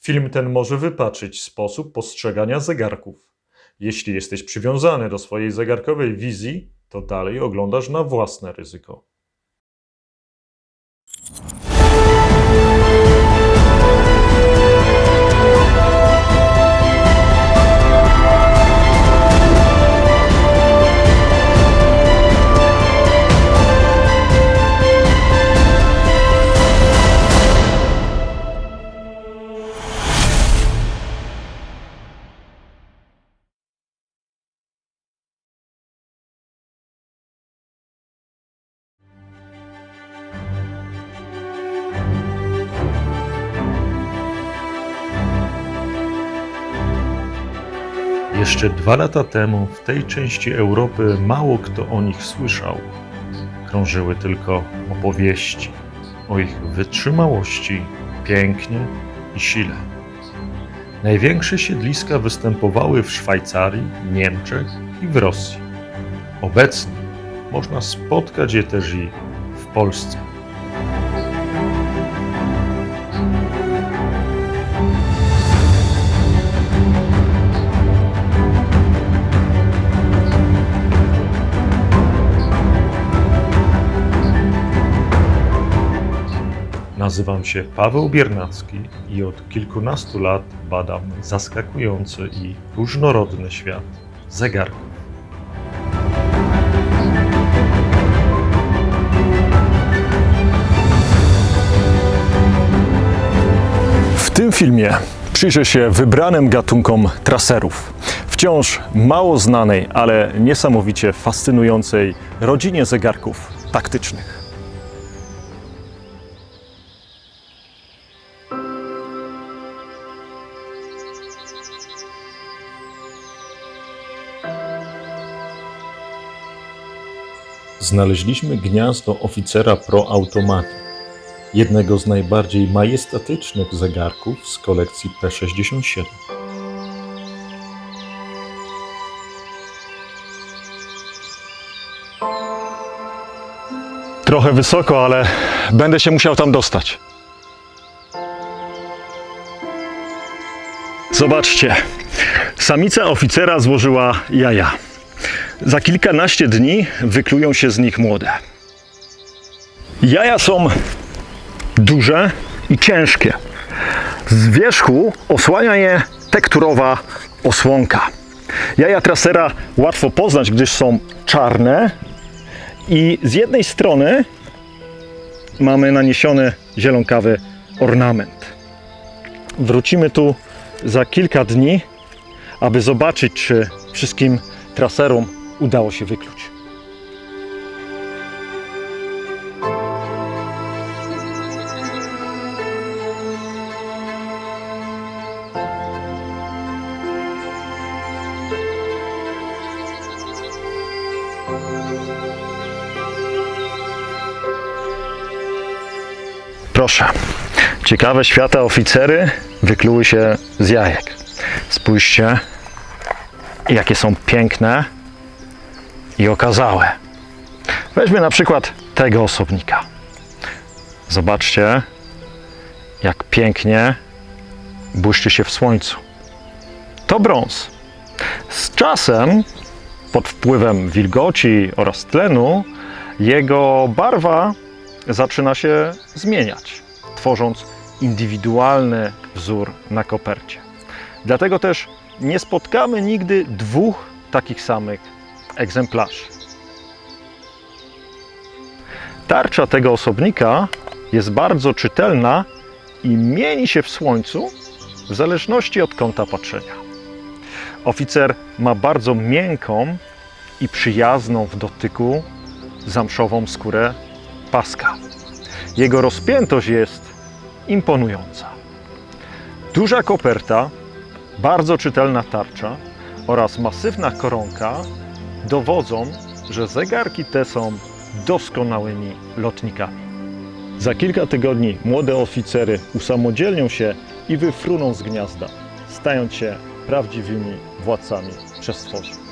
Film ten może wypaczyć sposób postrzegania zegarków. Jeśli jesteś przywiązany do swojej zegarkowej wizji, to dalej oglądasz na własne ryzyko. Jeszcze dwa lata temu w tej części Europy mało kto o nich słyszał. Krążyły tylko opowieści o ich wytrzymałości, pięknie i sile. Największe siedliska występowały w Szwajcarii, Niemczech i w Rosji. Obecnie można spotkać je też i w Polsce. Nazywam się Paweł Biernacki i od kilkunastu lat badam zaskakujący i różnorodny świat zegarków. W tym filmie przyjrzę się wybranym gatunkom traserów. Wciąż mało znanej, ale niesamowicie fascynującej rodzinie zegarków taktycznych. Znaleźliśmy gniazdo oficera Pro Automatic, jednego z najbardziej majestatycznych zegarków z kolekcji P67. Trochę wysoko, ale będę się musiał tam dostać. Zobaczcie, samica oficera złożyła jaja. Za kilkanaście dni wyklują się z nich młode. Jaja są duże i ciężkie. Z wierzchu osłania je tekturowa osłonka. Jaja trasera łatwo poznać, gdyż są czarne i z jednej strony mamy naniesiony zielonkawy ornament. Wrócimy tu za kilka dni, aby zobaczyć, czy wszystkim traserom udało się wykluć. Proszę. Ciekawe świata oficery wykluły się z jajek. Spójrzcie, jakie są piękne i okazałe. Weźmy na przykład tego osobnika. Zobaczcie, jak pięknie błyszczy się w słońcu. To brąz. Z czasem, pod wpływem wilgoci oraz tlenu, jego barwa zaczyna się zmieniać, tworząc indywidualny wzór na kopercie. Dlatego też nie spotkamy nigdy dwóch takich samych egzemplarzy. Tarcza tego osobnika jest bardzo czytelna i mieni się w słońcu w zależności od kąta patrzenia. Oficer ma bardzo miękką i przyjazną w dotyku zamszową skórę paska. Jego rozpiętość jest imponująca. Duża koperta, bardzo czytelna tarcza oraz masywna koronka dowodzą, że zegarki te są doskonałymi lotnikami. Za kilka tygodni młode oficery usamodzielnią się i wyfruną z gniazda, stając się prawdziwymi władcami przestworzy.